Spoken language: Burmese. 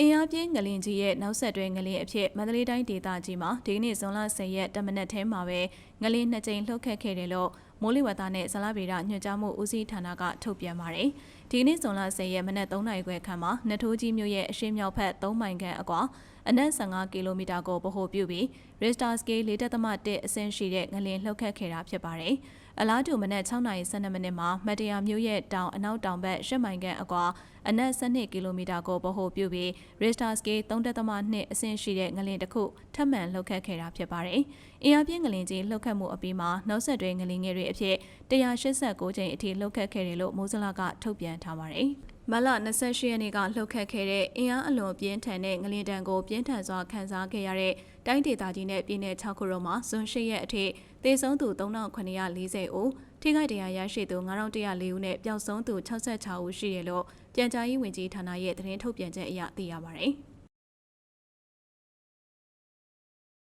အင်အားပြင်းငလင်ကြီးရဲ့နောက်ဆက်တွဲငလင်အဖြစ်မန္တလေးတိုင်းဒေသကြီးမှာဒီကနေ့ဇွန်လ10ရက်တမနက်ထဲမှာပဲငလင်နှစ်ကြိမ်လှုပ်ခတ်ခဲ့တယ်လို့ မိုးလေဝသနဲ့ဇလဗေဒညွှန်ကြားမှုဦးစီးဌာနကထုတ်ပြန်ပါတယ်။ဒီကနေ့ဇွန်လ10ရက်မနက်3နာရီခွဲခန့်မှာနထိုးကြီးမြို့ရဲ့အရှေ့မြောက်ဘက်3မိုင်ခန့်အကွာအနက်15ကီလိုမီတာကိုဗဟိုပြုပြီး Richter scale 4.1အဆင့်ရှိတဲ့ငလင်လှုပ်ခတ်ခဲ့တာဖြစ်ပါတယ်။အလားတူမနက်6:12မိနစ်မှာမတရာမြို့ရဲ့တောင်အနောက်တောင်ဘက်10မိုင်ခန့်အကွာအနက်12ကီလိုမီတာကိုဗဟိုပြုပြီး Richter scale 3.2အဆင့်ရှိတဲ့ငလင်တစ်ခုထပ်မံလှုပ်ခတ်ခဲ့တာဖြစ်ပါတယ်။အင်အားပြင်းငလင်ကြီးလှုပ်ခတ်မှုအပြီးမှာနောက်ဆက်တွဲငလင်ငယ်တွေအဖြစ်189ကြိမ်အထိလှုပ်ခတ်ခဲ့တယ်လို့မိုးစလကထုတ်ပြန်ထားပါတယ်။မလ28ရက်နေ့ကလှုပ်ခတ်ခဲ့တဲ့အင်အားအလွန်ပြင်းထန်တဲ့ငလင်တံကိုပြင်းထန်စွာခံစားခဲ့ရတဲ့တိုင်းဒေသကြီးနဲ့ပြည်내6ခုလုံးမှာဇွန်8ရက်အထိသေဆုံးသူ3940ဦးထိခိုက်ဒဏ်ရာရရှိသူ9104ဦးနဲ့ပျောက်ဆုံးသူ66ဦးရှိတယ်လို့ပြန်ကြားရေးဝန်ကြီးဌာနရဲ့သတင်းထုတ်ပြန်ချက်အရသိရပါတယ်။